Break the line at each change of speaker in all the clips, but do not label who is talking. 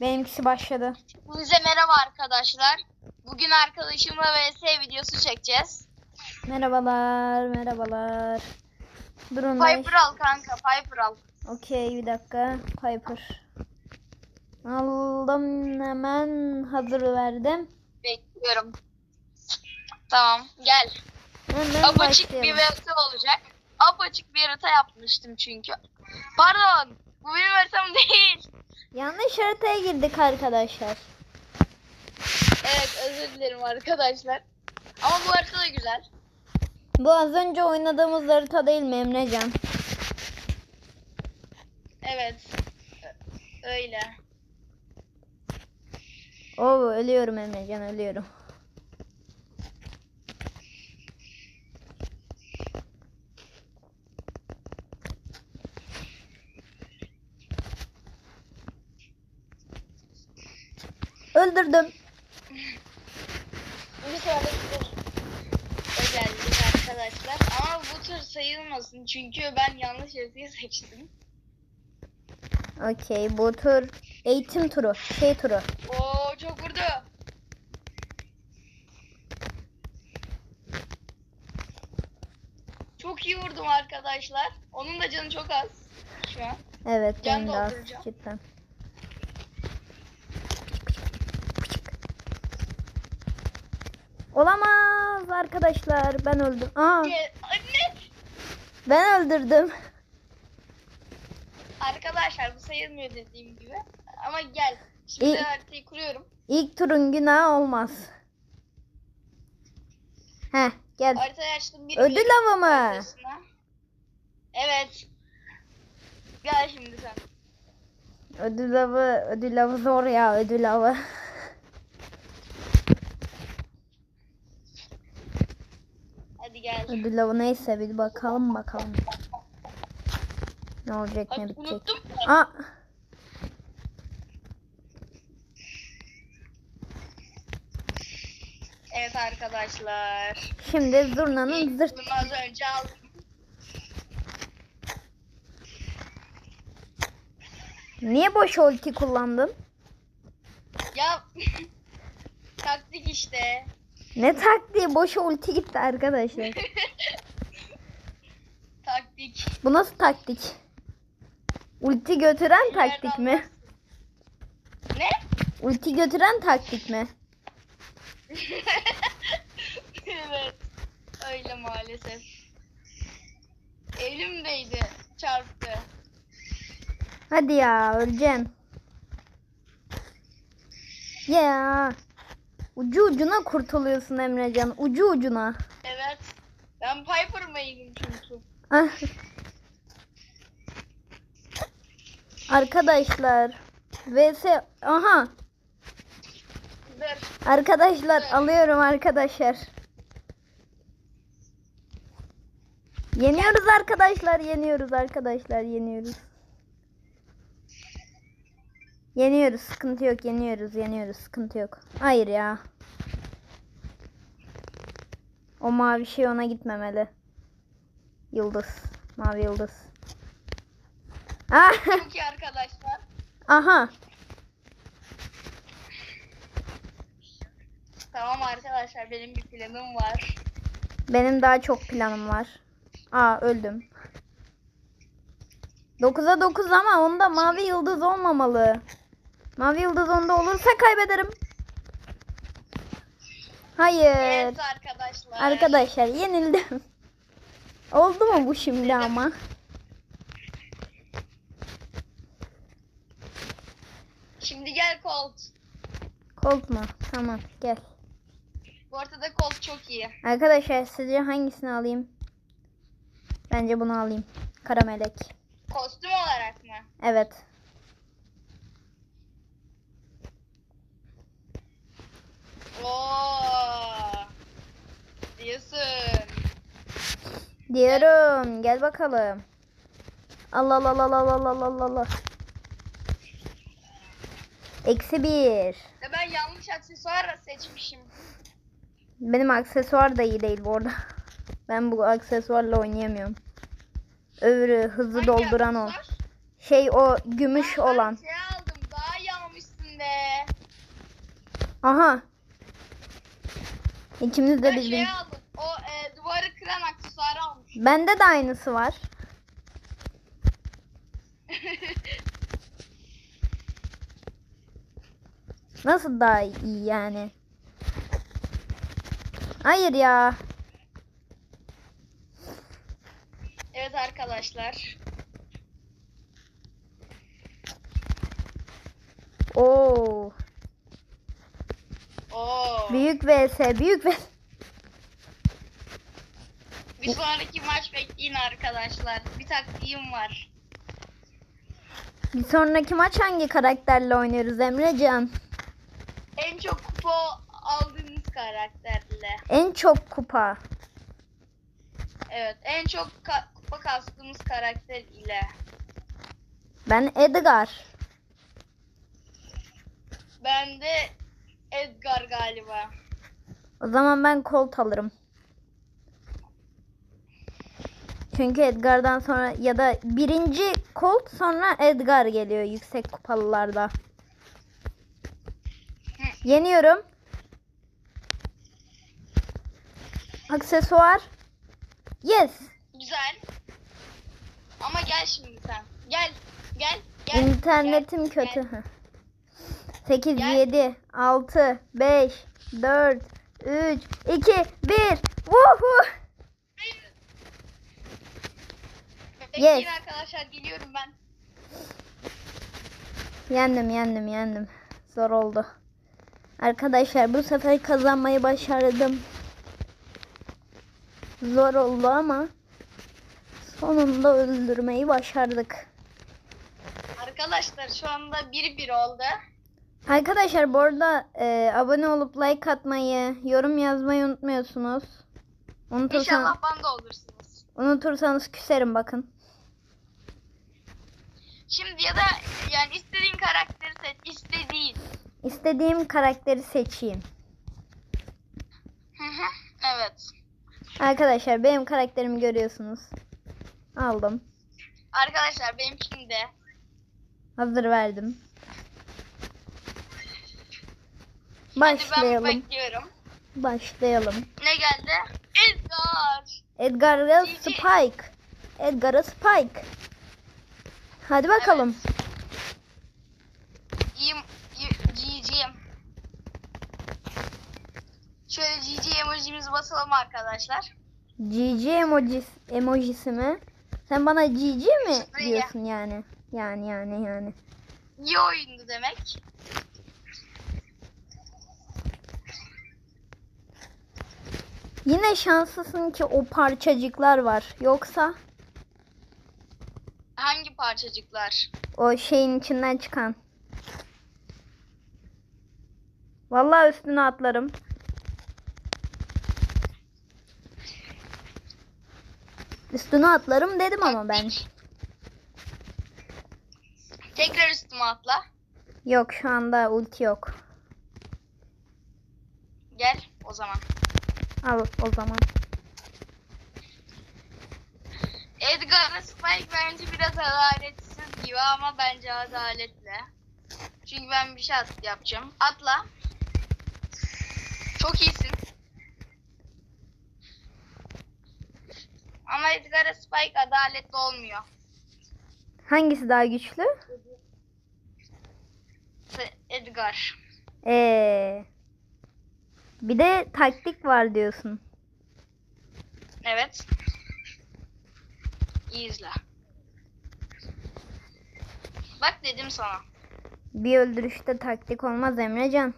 Benimkisi başladı.
Hepinize merhaba arkadaşlar. Bugün arkadaşımla vs videosu çekeceğiz.
Merhabalar, merhabalar. Durun da-
Piper al kanka Piper al.
Okey bir dakika. Piper. Aldım hemen hazır verdim.
Bekliyorum. Tamam gel.
Hemen
Apaçık bir
başlayalım.
harita olacak. Apaçık bir harita yapmıştım çünkü. Pardon bu değil.
Yanlış haritaya girdik arkadaşlar.
Evet özür dilerim arkadaşlar. Ama bu harita da güzel.
Bu az önce oynadığımız harita değil mi Emrecan?
Evet. Öyle.
Oo ölüyorum Emrecan ölüyorum. Öldürdüm.
Bir sonraki özellik arkadaşlar. Ama bu tur sayılmasın çünkü ben yanlış haritayı seçtim.
Okey bu tur eğitim turu. Şey turu.
Oo çok vurdu. Çok iyi vurdum arkadaşlar. Onun da canı çok az şu an.
Evet
Can
de az cidden. Olamaz arkadaşlar ben öldüm. Aa
Anne!
ben öldürdüm.
Arkadaşlar bu sayılmıyor dediğim gibi. Ama gel. Şimdi
İyi.
haritayı kuruyorum.
İlk turun günahı olmaz. Heh gel.
Haritayı açtım. Bir
Ödül avı mı?
Evet. Gel şimdi sen.
Ödül avı, ödül avı zor ya ödül avı.
Hadi gel.
Ödül neyse bir bakalım bakalım. Ne olacak ne bitecek.
unuttum.
Aa
Evet arkadaşlar.
şimdi zurnanın zırt.
Bunu az önce aldım.
Niye boş ulti kullandın?
Ya taktik işte.
Ne taktiği boş ulti gitti arkadaşlar.
Taktik.
Bu nasıl taktik? Ulti götüren taktik mi?
Ne?
Ulti götüren taktik mi?
evet. Öyle maalesef. Elimdeydi. Çarptı.
Hadi ya öleceksin. Ya. Ucu ucuna kurtuluyorsun Emrecan. Ucu ucuna.
Evet. Ben Piper main'im çünkü.
Ah. Arkadaşlar. VS. Aha.
Dur.
Arkadaşlar alıyorum arkadaşlar. Yeniyoruz arkadaşlar. Yeniyoruz arkadaşlar. Yeniyoruz. Yeniyoruz. Sıkıntı yok. Yeniyoruz. Yeniyoruz. Sıkıntı yok. Hayır ya. O mavi şey ona gitmemeli. Yıldız. Mavi yıldız. Ah!
Çok iyi arkadaşlar.
Aha.
Tamam arkadaşlar benim bir planım var.
Benim daha çok planım var. Aa öldüm. 9'a 9 ama onda mavi yıldız olmamalı. Mavi yıldız onda olursa kaybederim. Hayır.
Evet arkadaşlar.
Arkadaşlar yenildim. Oldu mu bu şimdi ama?
Şimdi gel Colt.
Colt mu? Tamam gel.
Bu ortada Colt çok iyi.
Arkadaşlar sizce hangisini alayım? Bence bunu alayım. Kara melek.
Kostüm olarak mı?
Evet.
Oo. Diyorsun.
Diyorum. Gel bakalım. Allah Allah Allah Allah Allah Allah Allah. Eksi bir.
Ya ben yanlış aksesuar seçmişim.
Benim aksesuar da iyi değil bu arada. Ben bu aksesuarla oynayamıyorum. Öbürü hızlı
Hangi
dolduran o.
aksesuar?
Şey o gümüş
Ben
olan.
Şey aldım daha iyi almışsın
Aha. İkimiz de bildik.
şey aldım.
Bende de aynısı var. Nasıl daha iyi yani? Hayır ya.
evet arkadaşlar.
Oo.
Oo.
Büyük vs büyük vs.
Bir sonraki maç bekleyin arkadaşlar. Bir taktiğim var.
Bir sonraki maç hangi karakterle oynuyoruz Emrecan?
En çok kupa aldığımız karakterle.
En çok kupa.
Evet, en çok ka- kupa kastığımız karakter ile.
Ben Edgar.
Ben de Edgar galiba.
O zaman ben Colt alırım. Çünkü Edgar'dan sonra ya da birinci Colt sonra Edgar geliyor yüksek kupalılarda. Yeniyorum. Aksesuar. Yes.
Güzel. Ama gel şimdi sen. Gel. Gel. Gel.
İnternetim
gel,
kötü.
gel.
8,
Gel.
7, 6, 5, 4, 3, 2, 1. Woohoo!
Bekleyin
Yes.
arkadaşlar geliyorum ben.
Yendim yendim yendim. Zor oldu. Arkadaşlar bu sefer kazanmayı başardım. Zor oldu ama sonunda öldürmeyi başardık.
Arkadaşlar şu anda 1-1 oldu.
Arkadaşlar bu arada e, abone olup like atmayı, yorum yazmayı unutmuyorsunuz. Unutursan,
İnşallah banda olursunuz.
unutursanız küserim bakın.
Şimdi ya da yani istediğin karakteri seç. istediğin.
İstediğim karakteri seçeyim.
Evet.
Arkadaşlar benim karakterimi görüyorsunuz. Aldım.
Arkadaşlar benimkini de.
Hazır verdim.
Hadi ben
Başlayalım.
bekliyorum.
Başlayalım.
Ne geldi? Edgar.
Edgar'a. Spike. Edgar'a Spike. Hadi bakalım.
İyiyim. GG'yim. Şöyle GG emojimizi basalım arkadaşlar.
GG emojis, emojisi mi? Sen bana GG mi diyorsun yani? Yani yani yani.
İyi oyundu demek.
Yine şanslısın ki o parçacıklar var. Yoksa
Hangi parçacıklar?
o şeyin içinden çıkan. Vallahi üstüne atlarım. Üstüne atlarım dedim ama ben.
Tekrar üstüme atla.
Yok şu anda ulti yok.
Gel o zaman.
Al o zaman.
Edgar'la Spike bence biraz adaletsiz gibi ama bence adaletli. Çünkü ben bir şey at yapacağım. Atla. Çok iyisin. Ama Edgar'la Spike adaletli olmuyor.
Hangisi daha güçlü?
Edgar.
Ee, bir de taktik var diyorsun.
Evet. İyi izle. Bak dedim sana.
Bir öldürüşte taktik olmaz Emrecan.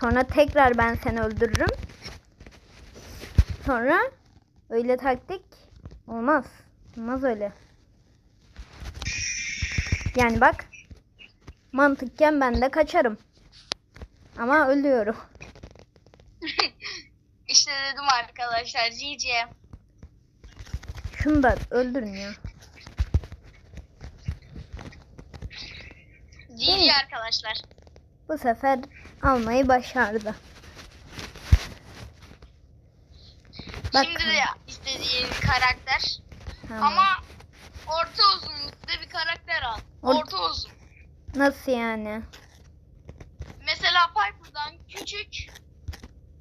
Sonra tekrar ben seni öldürürüm. Sonra öyle taktik olmaz. Olmaz öyle. Yani bak mantıkken ben de kaçarım. Ama ölüyorum.
işte dedim arkadaşlar GG.
Şunu da öldürün ya.
GG arkadaşlar.
Bu sefer almayı başardı. Bak.
Şimdi de istediğin karakter.
Tamam.
Ama orta uzunlukta bir karakter al.
Or-
Orta uzun.
Nasıl yani?
Mesela mesela Piper'dan küçük,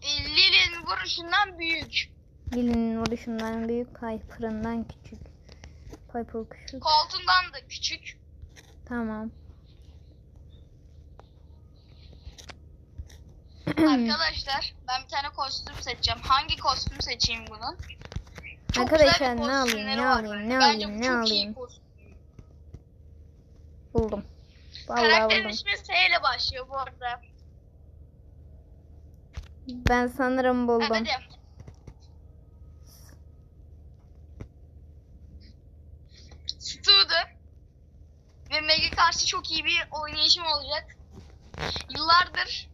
e, Lily'nin vuruşundan büyük.
Dilinin vuruşundan büyük, Piper'ından küçük. Piper küçük.
Koltuğundan da küçük.
Tamam.
Arkadaşlar ben bir tane kostüm seçeceğim. Hangi kostüm seçeyim bunun? Çok
Arkadaşlar, ne alayım, ne alayım, ne alayım, ne alayım? Buldum. Vallahi
Karakterin
buldum.
ismi S ile başlıyor bu arada.
Ben sanırım buldum.
Hadi. Stu'du. Ve Meg'e karşı çok iyi bir oynayışım olacak. Yıllardır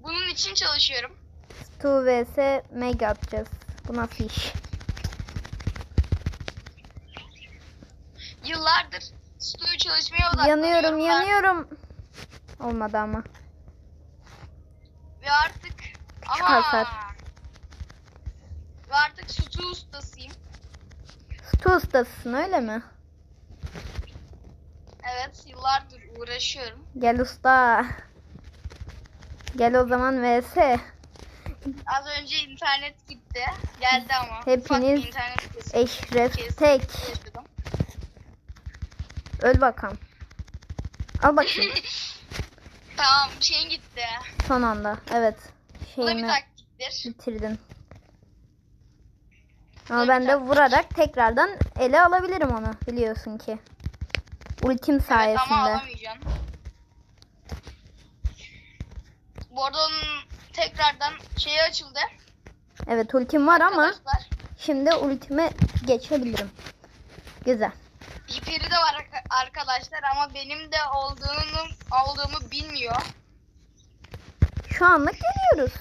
bunun için çalışıyorum.
Stu vs Meg atacağız. Bu nasıl iş?
Yıllardır Stu'yu çalışmaya odaklanıyorum.
Yanıyorum,
ben.
yanıyorum. Olmadı ama.
Ve artık
Küçük
ama
hasar.
ve artık Stu ustasıyım.
Stu ustasısın öyle mi?
Evet yıllardır uğraşıyorum.
Gel usta. Gel o zaman vs.
Az önce internet gitti. Geldi ama.
Hepiniz Eşref tek.
yaşadım.
Öl bakalım. Al bakayım.
Tamam şeyin gitti.
Son anda. Evet.
Bu da bir
Şeyimi
taktiktir.
bitirdin. Ama ben de vurarak tekrardan ele alabilirim onu biliyorsun ki. Ultim
Evet ama
sayesinde.
alamayacaksın. Bu arada onun tekrardan şeyi açıldı.
Evet ultim var ama
Arkadaşlar.
şimdi ultime geçebilirim. Güzel.
Hiperi de var arka- arkadaşlar ama benim de olduğunu olduğumu bilmiyor.
Şu anlık geliyoruz.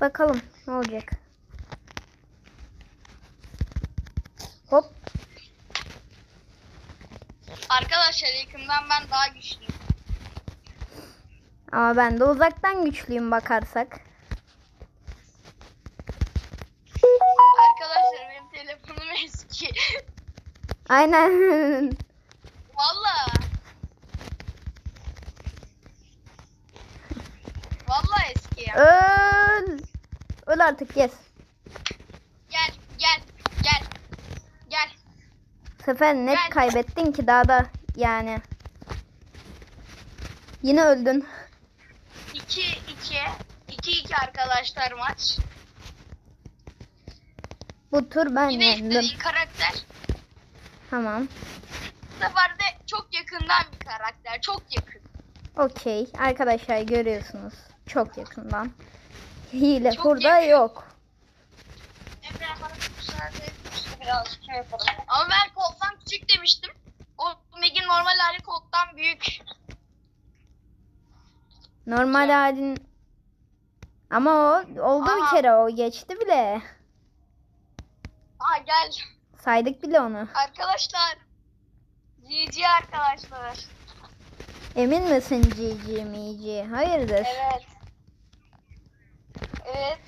Bakalım ne olacak. Hop.
Arkadaşlar yakından ben daha güçlüyüm.
Ama ben de uzaktan güçlüyüm bakarsak.
Arkadaşlar benim telefonum eski.
Aynen.
Valla. Valla eski ya.
Öl. Öl artık yes.
Gel gel gel. Gel.
Bu sefer net
Gel.
kaybettin ki daha da yani. Yine öldün.
2 2 2 2 arkadaşlar maç.
Bu tur ben
Yine
yendim.
istediğin karakter.
Tamam.
Bu sefer de çok yakından bir karakter. Çok yakın.
Okey. Arkadaşlar görüyorsunuz. Çok yakından. Hile
Çok
burada
yakın.
yok.
Birazcık şey yapalım. Ama ben koltuktan küçük demiştim. O Meg'in normal hali koltuktan büyük.
Normal halin ama o oldu bir
Aa.
kere o geçti bile.
Aa gel.
Saydık bile onu.
Arkadaşlar. GG arkadaşlar.
Emin misin GG mici? Hayırdır?
Evet. Evet.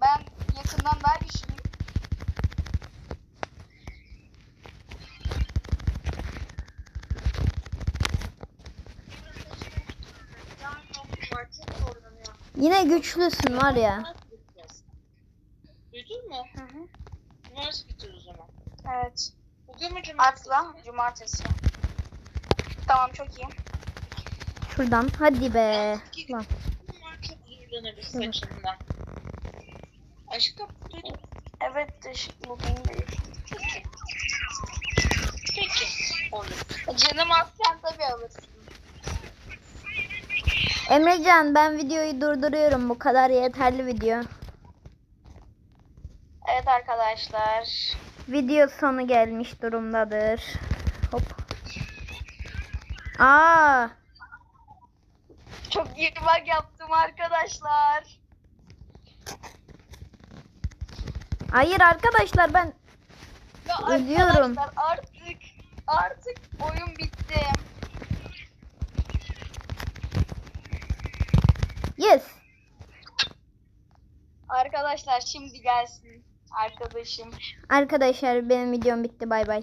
Ben yakından daha güçlüyüm.
Yine güçlüsün var ya.
Duydun mu?
Hı hı.
Cumartesi gidiyor o zaman.
Evet.
Bugün mü cumartesi?
Asla cumartesi. Tamam çok iyi.
Şuradan hadi be. Lan.
Market zorlanırız saçından. Aşkım duydum.
Evet de şu- bugün de.
Peki. Peki. Olur.
Canım azken tabii alırsın.
Emrecan ben videoyu durduruyorum. Bu kadar yeterli video.
Evet arkadaşlar.
Video sonu gelmiş durumdadır. Hop. Aa,
Çok iyi bak yaptım arkadaşlar.
hayır arkadaşlar ben
Ve
Ölüyorum.
arkadaşlar artık artık oyun bitti.
Yes.
Arkadaşlar şimdi gelsin arkadaşım.
Arkadaşlar benim videom bitti. Bay bay.